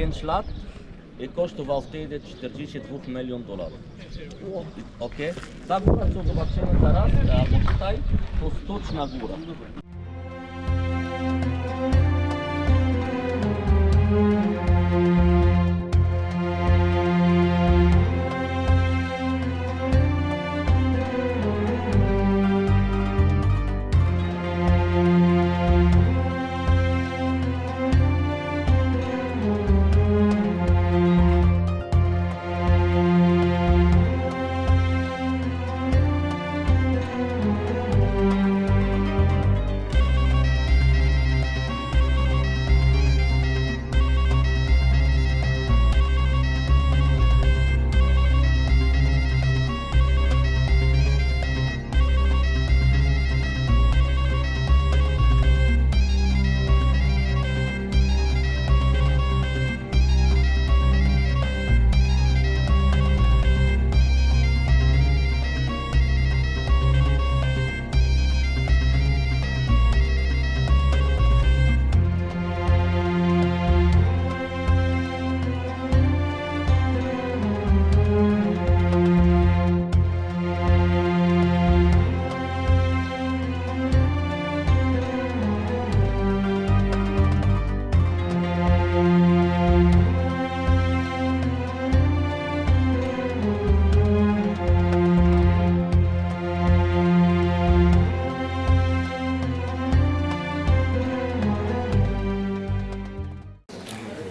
trwała 5 lat i kosztował wtedy 42 milionów dolarów. Ok? Ta góra, co zobaczymy teraz, albo tutaj, to Stoczna Góra.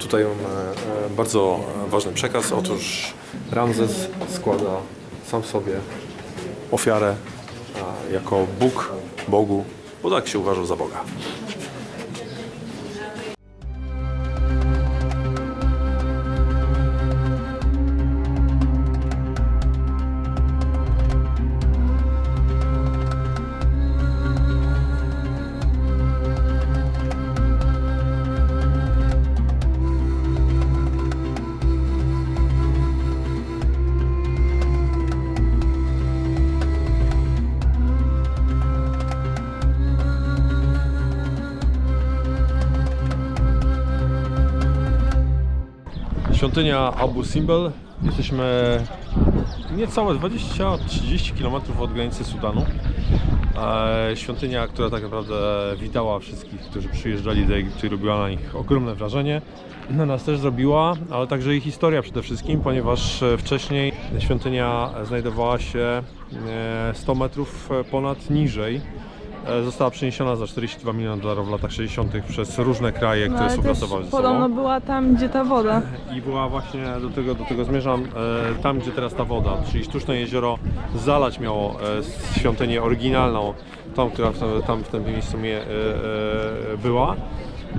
Tutaj mamy e, bardzo ważny przekaz. Otóż Ramzes składa sam sobie ofiarę jako Bóg Bogu, bo tak się uważał za Boga. Świątynia Abu Simbel. Jesteśmy niecałe 20-30 km od granicy Sudanu. E, Świątynia, która tak naprawdę witała wszystkich, którzy przyjeżdżali do Egiptu i robiła na nich ogromne wrażenie. Na nas też zrobiła, ale także ich historia przede wszystkim, ponieważ e, wcześniej świątynia znajdowała się e, 100 metrów ponad niżej. E, Została przeniesiona za 42 miliony dolarów w latach 60. przez różne kraje, No, które współpracowały ze sobą. podobno była tam, gdzie ta woda. I była właśnie do tego, do tego zmierzam, e, tam gdzie teraz ta woda, czyli sztuczne jezioro zalać miało e, świątynię oryginalną, tą, która w, tam w tym miejscu mie, e, e, była.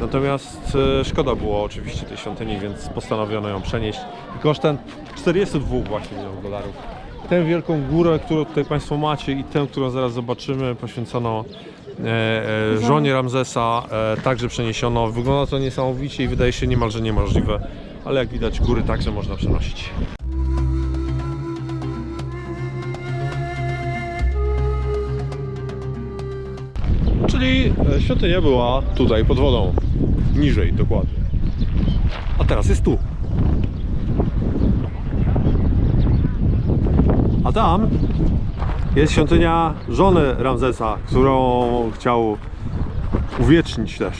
Natomiast e, szkoda było oczywiście tej świątyni, więc postanowiono ją przenieść. Kosztem 42 właśnie milionów dolarów. Tę wielką górę, którą tutaj Państwo macie i tę, którą zaraz zobaczymy, poświęcono e, e, żonie Ramzesa, e, także przeniesiono. Wygląda to niesamowicie i wydaje się niemalże niemożliwe, ale jak widać góry także można przenosić. Czyli e, świątynia była tutaj pod wodą, niżej dokładnie. A teraz jest tu. A tam jest świątynia żony Ramzesa, którą chciał uwiecznić też.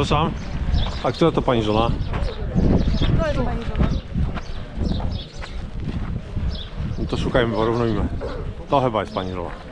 Przepraszam. A która to pani żona? To jest pani żona. No to szukajmy, porównujmy. To chyba jest pani żona.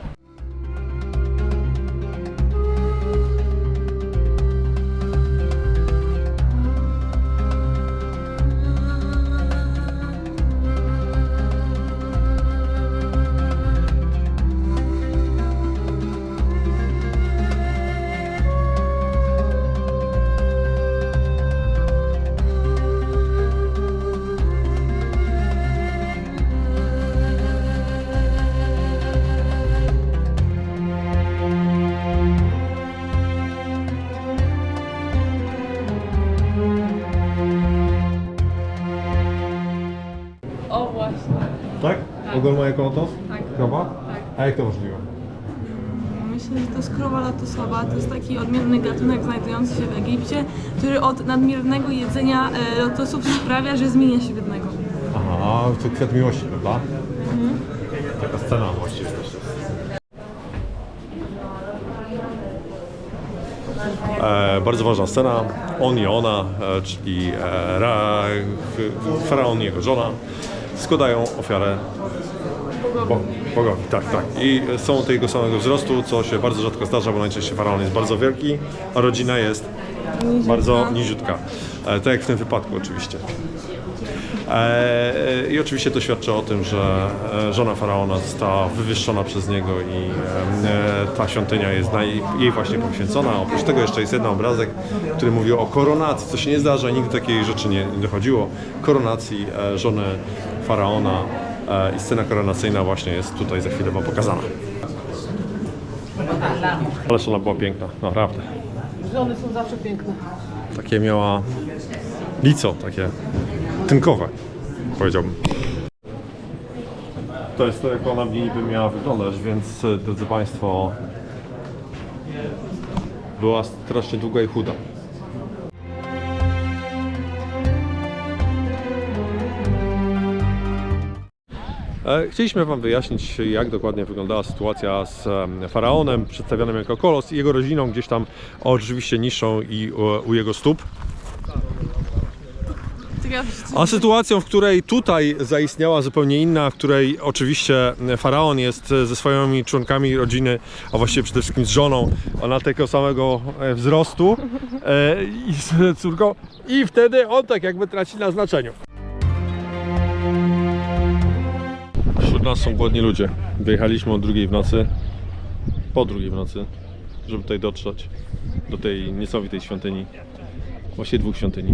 Ma jako oto? Tak. Krowa? Tak. A jak to możliwe? Myślę, że to jest krowa latosowa. To jest taki odmienny gatunek znajdujący się w Egipcie, który od nadmiernego jedzenia e, lotosów sprawia, że zmienia się w jednego. Aha, to kwiat miłości, prawda? Taka scena właściwie też jest. E, bardzo ważna scena. On i ona, e, czyli e, Ra, faraon i jego żona, składają ofiarę bogowi. Tak, tak. I są tego samego wzrostu, co się bardzo rzadko zdarza, bo najczęściej faraon jest bardzo wielki, a rodzina jest bardzo niziutka. E, tak jak w tym wypadku oczywiście. E, I oczywiście to świadczy o tym, że e, żona faraona została wywyższona przez niego i e, ta świątynia jest jej, właśnie poświęcona. Oprócz tego jeszcze jest jeden obrazek, który mówi o koronacji, co się nie zdarza, nigdy takiej rzeczy nie, dochodziło. Koronacji żony faraona i scena koronacyjna właśnie jest tutaj za chwilę wam pokazana. Ależ ona była piękna, naprawdę. Żony są zawsze piękne. Takie miała lico, takie tynkowe, powiedziałbym. To jest to, jak ona niby miała wyglądać, więc e, drodzy Państwo, była strasznie długa i chuda. Chcieliśmy Wam wyjaśnić, jak dokładnie wyglądała sytuacja z em, faraonem, przedstawionym jako kolos i jego rodziną, gdzieś tam oczywiście niższą i u, u jego stóp. A sytuacją, w której tutaj zaistniała zupełnie inna, w której oczywiście faraon jest ze swoimi członkami rodziny, a właściwie przede wszystkim z żoną, ona tego samego e, wzrostu e, i z córką i wtedy on tak jakby traci na znaczeniu. Wśród nas są głodni ludzie. Wyjechaliśmy o drugiej w nocy, po drugiej w nocy, żeby tutaj dotrzeć do tej niesamowitej świątyni. Właściwie dwóch świątyni.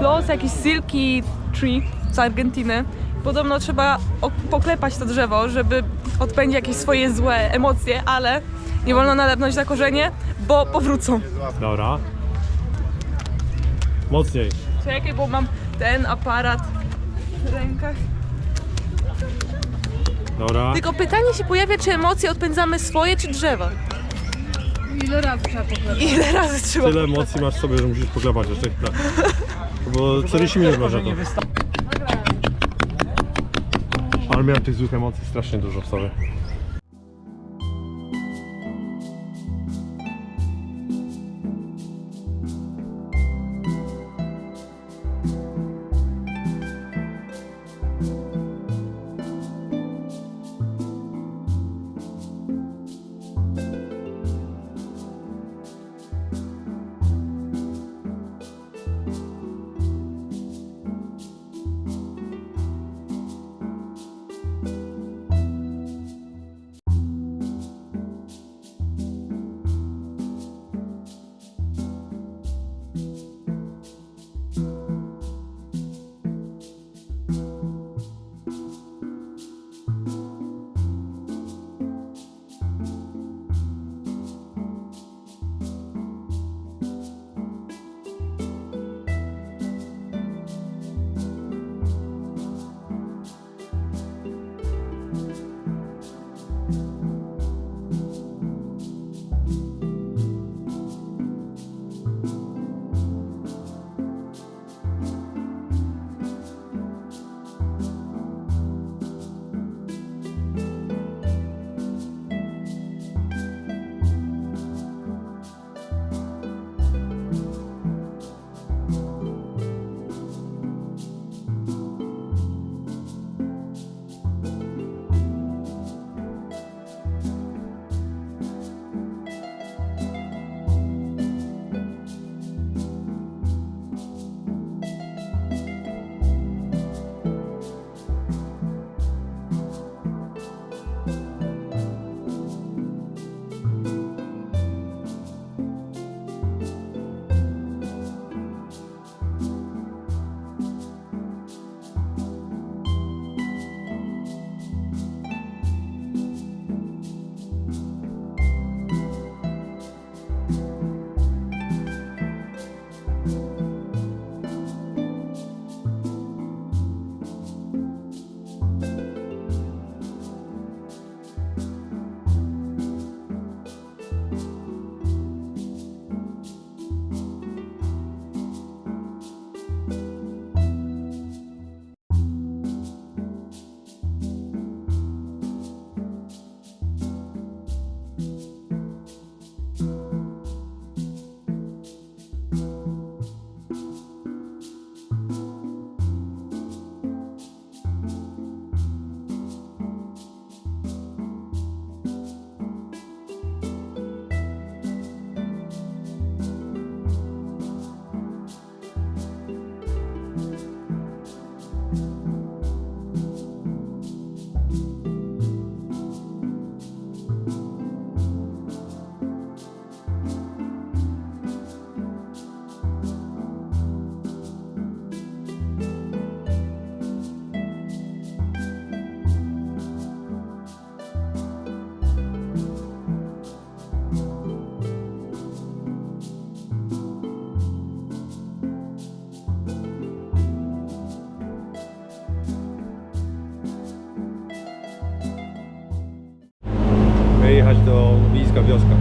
los, jakiś silky tree z Argentyny. Podobno trzeba poklepać to drzewo, żeby odpędzić jakieś swoje złe emocje, ale nie wolno nadepnąć na korzenie, bo powrócą. Dobra. Mocniej. Czekaj, bo mam ten aparat w rękach. Dobra. Tylko pytanie się pojawia, czy emocje odpędzamy swoje, czy drzewa? Ile razy trzeba poklepać? Ile razy trzeba Tyle emocji masz w sobie, że musisz poklepać jeszcze chwilę. Bo 40 minut masz na to. Ale miałem tych złych emocji strasznie dużo w sobie. To miejska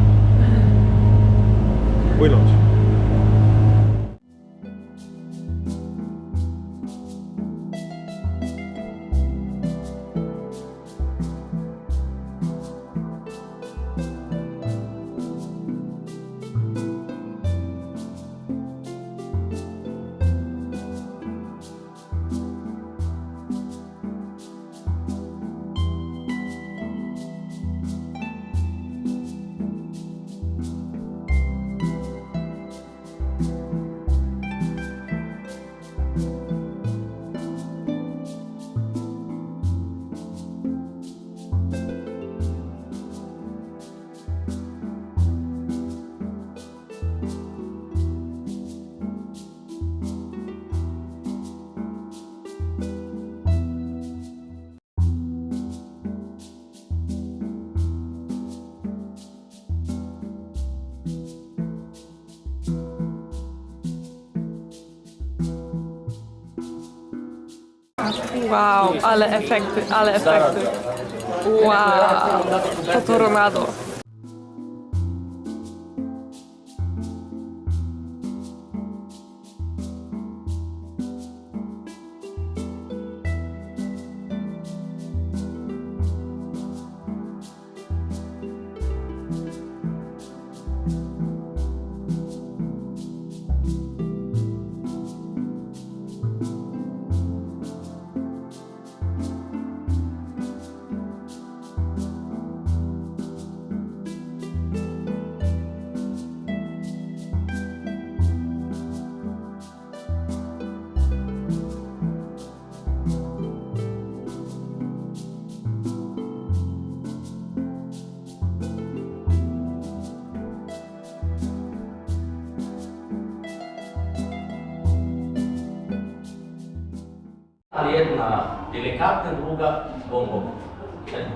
Wow, ale efekty, ale efekty. Wow, to tornado.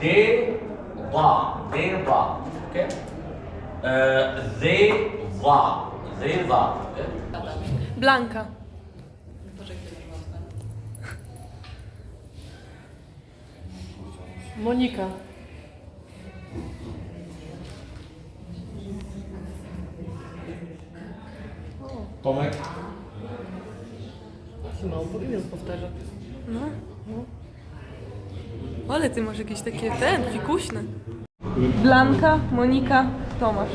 D, va, D, va. Okay? E, Z, va. Z, va. Okay? Blanka. Monika. Tomek? Mało po imię powtarza. Ale ty masz jakieś takie, ten, fikuśne. Blanka, Monika, Tomasz.